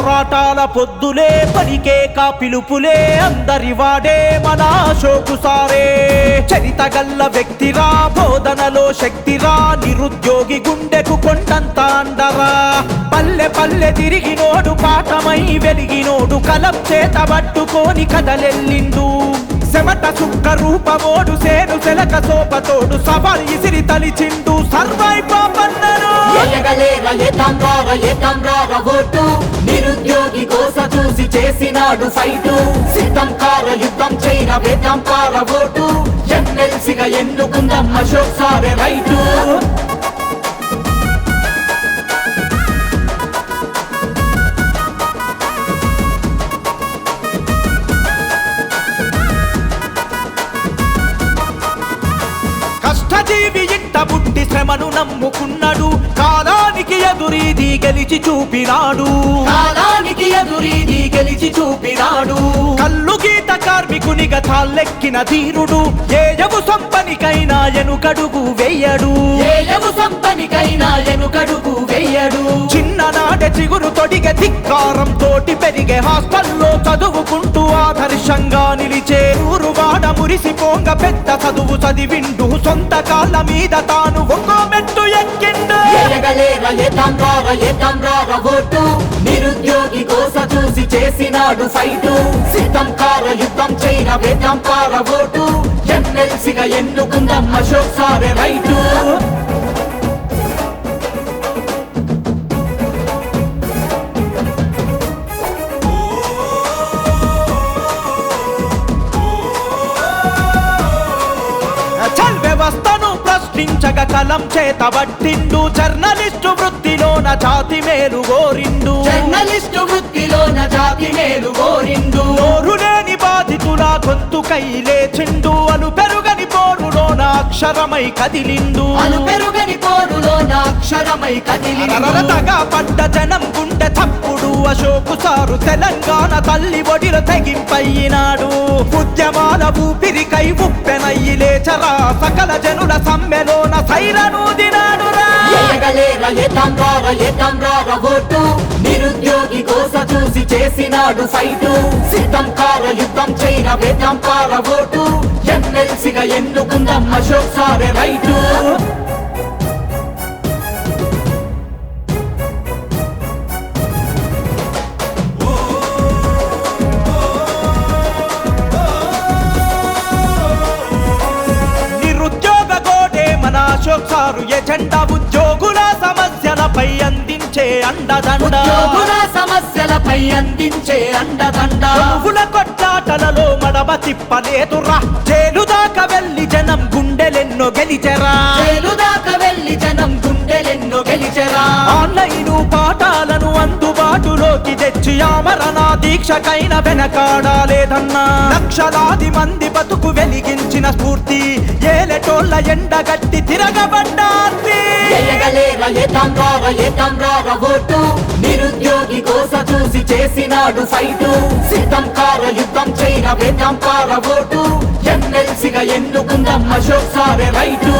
పోరాటాల పొద్దులే పనికే కా పిలుపులే అందరి వాడే మన అశోకు సారే. చరిత గల్ల వ్యక్తిరా బోధనలో శక్తిరా నిరుద్యోగి గుండెకు కొండంత అండరా పల్లె పల్లె తిరిగినోడు పాఠమై వెలిగినోడు కలం చేత పట్టుకొని కదలెల్లిండు. శమట సుక్క రూపమోడు సేను సెలక సోపతోడు సవాల్ ఇసిరి తలిచిండు. సర్వై పాపన్నను కోస చూసి చేసినాడు ఫైటు. సిద్ధం కార యుద్ధం చేయన వేదం కార ఓటు. ఎమ్మెల్సీగా ఎన్నుకుందాం అశోక్ సారే రైటు. కష్టజీవి ఇంట బుట్టి శ్రమను నమ్ముకున్నాడు. కాలానికి ఎదురీది గెలిచి చూపినాడు. కాలానికి ఎదురీది గెలిచి చూపినాడు. కల్లు గీత కార్మికునిగా తాళ్ళెక్కిన ధీరుడు ఏయము సంపనికైనా ఎనుకడుగు వెయ్యడు ఏయము సంపనికైనా ఎనుకడుగు వెయ్యడు చిన్ననాడే చిగురు తొడిగే ధిక్కారం తోటి పెరిగే హాస్టల్లో చదువుకుంటూ ఆదర్శంగా నిలిచే ఊరువాడ మురిసిపోంగ పెద్ద చదువు చదివిండు. సొంత కాళ్ళ మీద తాను ఒక్కో మెట్టు ఎక్కిండు. ఎతంగార ఓటు. చేసినాడు ఫైటు. సిద్ధం కార యుద్ధం చేయన వేదం కార ఓటు. ఎమ్మెల్సీగా ఎన్నుకుందాం అశోక్ సారే రైటు. ప్రశ్నించగ కలం చేత పట్టిండు. జర్నలిస్టు వృత్తిలోన జాతి మేలు గోరిండు జర్నలిస్టు వృత్తిలోన జాతి మేలు కోరిండు. నోరు లేని బాధితుల గొంతుకై లేచిండు అలు పెరుగని పోరులోన అక్షరమై కదిలిండు అను పెరుగని పోరులోన అక్షరమై కదిలిండు అరరతగా పడ్డ జనం గుండె తప్పుడు అశోకు సారు తెలంగాణ తల్లి ఒడిలో తెగింపయ్యినాడు. ఉద్యమాల ఊపిరికై ఉప్పెనయ్యి లేచరా సకల జనుల సమ్మెలోన సైరను దినాడురా. ఓటు నిరుద్యోగి కోస చూసి చేసినాడు ఫైటు. సిద్ధం కార యుద్ధం చేయన ఓటు. ఎన్నెల్సిగా ఎన్నుకుందాం అశోక్ సారే రైటు. మన అశోక్ సారు. ఎజెండా ఉద్యోగుల సమస్యలపై అందించే అండదండ. సమస్యలపై అందించే అండదండ. పువ్వుల కొట్లాటలలో మడమ తిప్పలేదురా. జైలు దాకా వెళ్ళి జనం గుండెలెన్నో గెలిచెరా. జైలు దాకా వెళ్ళి జనం గుండెలెన్నో గెలిచెరా. ఆన్లైన్ పాఠాలను అందుబాటులోకి తెచ్చి ఆమరణ దీక్షకైన వెనకాడాలేదన్నా. లక్షలాది మంది బతుకు వెలిగించిన స్ఫూర్తి ఏలటోళ్ళ ఎండగట్టి తిరగబడ్డార్తి. చూసి చేసినాడు ఫైటు. సిద్ధం కార యుద్ధం చేయన వేదం కార ఓటు. ఎమ్మెల్సీగా ఎన్నుకుందాం అశోక్ సారే రైటు.